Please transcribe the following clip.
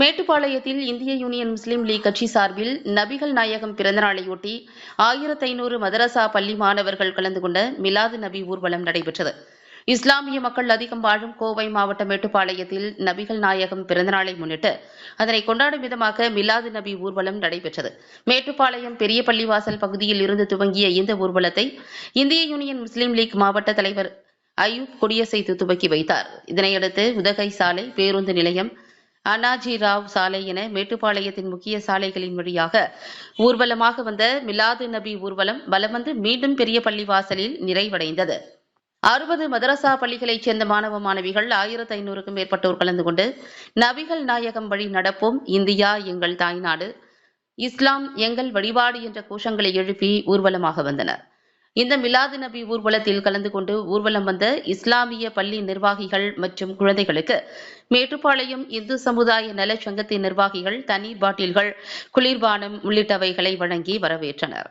மேட்டுப்பாளையத்தில் இந்திய யூனியன் முஸ்லீம் லீக் கட்சி சார்பில் நபிகள் நாயகம் பிறந்தநாளையொட்டி ஆயிரத்து ஐநூறு மதரசா பள்ளி மாணவர்கள் கலந்து கொண்ட மிலாது நபி ஊர்வலம் நடைபெற்றது. இஸ்லாமிய மக்கள் அதிகம் வாழும் கோவை மாவட்ட மேட்டுப்பாளையத்தில் நபிகள் நாயகம் பிறந்தநாளை முன்னிட்டு அதனை கொண்டாடும் விதமாக மிலாது நபி ஊர்வலம் நடைபெற்றது. மேட்டுப்பாளையம் பெரிய பள்ளிவாசல் பகுதியில் இருந்து துவங்கிய இந்த ஊர்வலத்தை இந்திய யூனியன் முஸ்லீம் லீக் மாவட்ட தலைவர் அயூப் கொடியசைத்து துவக்கி வைத்தார். இதனையடுத்து உதகை சாலை பேருந்து நிலையம் அனாஜி ராவ் சாலை என மேட்டுப்பாளையத்தின் முக்கிய சாலைகளின் வழியாக ஊர்வலமாக வந்த மிலாது நபி ஊர்வலம் வலம் வந்து மீண்டும் பெரிய பள்ளி வாசலில் நிறைவடைந்தது. அறுபது மதரசா பள்ளிகளைச் சேர்ந்த மாணவ மாணவிகள் ஆயிரத்து ஐநூறுக்கும் மேற்பட்டோர் கலந்து கொண்டு நபிகள் நாயகம் வழி நடப்போம் இந்தியா எங்கள் தாய்நாடு. இஸ்லாம் எங்கள் வழிபாடு என்ற கோஷங்களை எழுப்பி ஊர்வலமாக வந்தனர். இந்த மிலாது நபி ஊர்வலத்தில் கலந்து கொண்டு ஊர்வலம் வந்த இஸ்லாமிய பள்ளி நிர்வாகிகள் மற்றும் குழந்தைகளுக்கு மேட்டுப்பாளையம் இந்து சமுதாய நலச் சங்கத்தின் நிர்வாகிகள் தண்ணீர் பாட்டில்கள் குளிர்பானம் உள்ளிட்டவைகளை வழங்கி வரவேற்றனர்.